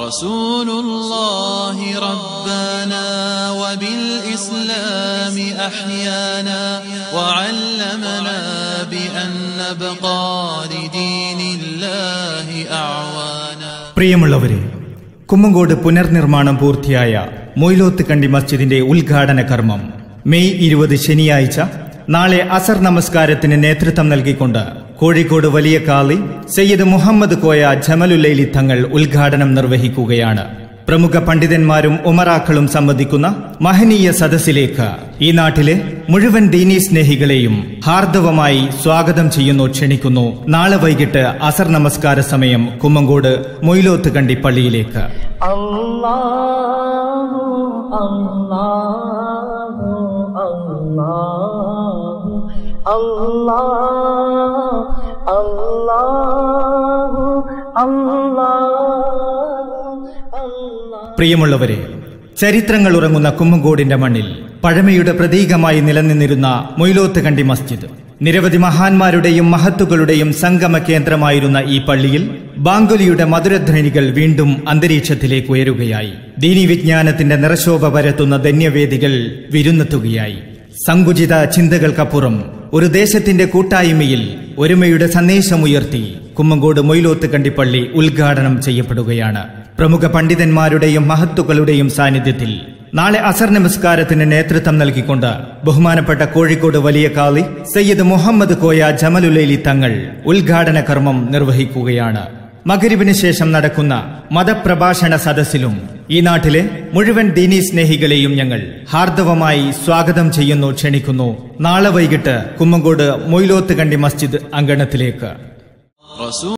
رسول الله ربنا وبالإسلام أحيانا وعلمنا بأن نبقى لدين الله أعوانا പ്രിയമുള്ളവരെ കുമ്മങ്കോട് പുനർനിർമ്മാണം പൂർത്തിയായ മൊയ്ലോത്ത് കണ്ടി മസ്ജിദിന്റെ ഉദ്ഘാടന കർമ്മം മെയ് ഇരുപത് ശനിയാഴ്ച നാളെ അസർ നമസ്കാരത്തിന് നേതൃത്വം നൽകിക്കൊണ്ട് കോഴിക്കോട് വലിയ കാളി സയ്യിദ് മുഹമ്മദ് കോയ ജമലുലൈലി തങ്ങൾ ഉദ്ഘാടനം നിർവഹിക്കുകയാണ്. പ്രമുഖ പണ്ഡിതന്മാരും ഉമറാക്കളും സംബന്ധിക്കുന്ന മഹനീയ സദസ്സിലേക്ക് ഈ നാട്ടിലെ മുഴുവൻ ദീനീ സ്നേഹികളെയും ഹാർദവമായി സ്വാഗതം ചെയ്യുന്നു ക്ഷണിക്കുന്നു. നാളെ വൈകിട്ട് അസർ നമസ്കാര സമയം കുമ്മങ്കോട് മൊയിലോത്ത് കണ്ടി പള്ളിയിലേക്ക് അല്ലാഹു അല്ലാഹു അല്ലാഹു അല്ലാഹു. പ്രിയമുള്ളവരെ ചരിത്രങ്ങൾ ഉറങ്ങുന്ന കുമ്മങ്കോടിന്റെ മണ്ണിൽ പഴമയുടെ പ്രതീകമായി നിലനിന്നിരുന്ന മൊയ്ലോത്ത് കണ്ടി മസ്ജിദ്. നിരവധി മഹാന്മാരുടെയും മഹത്തുക്കളുടെയും സംഗമ കേന്ദ്രമായിരുന്ന ഈ പള്ളിയിൽ ബാങ്കുലിയുടെ മധുരധ്വനികൾ വീണ്ടും അന്തരീക്ഷത്തിലേക്ക് ഉയരുകയായി. ദീനി വിജ്ഞാനത്തിന്റെ നിറശോഭ പരത്തുന്ന ധന്യവേദികൾ വിരുന്നെത്തുകയായി. സങ്കുചിത ചിന്തകൾക്കപ്പുറം ഒരു ദേശത്തിന്റെ കൂട്ടായ്മയിൽ ഒരുമയുടെ സന്ദേശമുയർത്തി കുമ്മങ്കോട് മൊയിലോത്ത് കണ്ടിപ്പള്ളി ഉദ്ഘാടനം ചെയ്യപ്പെടുകയാണ്. പ്രമുഖ പണ്ഡിതന്മാരുടെയും മഹത്തുക്കളുടെയും സാന്നിധ്യത്തിൽ നാളെ അസർ നമസ്കാരത്തിന് നേതൃത്വം നൽകിക്കൊണ്ട് ബഹുമാനപ്പെട്ട കോഴിക്കോട് വലിയ കാളി സയ്യിദ് മുഹമ്മദ് കോയ ജമലുലൈലി തങ്ങൾ ഉദ്ഘാടന കർമ്മം നിർവഹിക്കുകയാണ്. മകരിവിന് ശേഷം നടക്കുന്ന മതപ്രഭാഷണ സദസ്സിലും ഈ നാട്ടിലെ മുഴുവൻ ദീനി സ്നേഹികളെയും ഞങ്ങൾ ഹാർദവമായി സ്വാഗതം ചെയ്യുന്നു ക്ഷണിക്കുന്നു. നാളെ വൈകിട്ട് കുമ്മങ്കോട് മൊയ്ലോത്ത് കണ്ടി മസ്ജിദ് അങ്കണത്തിലേക്ക്.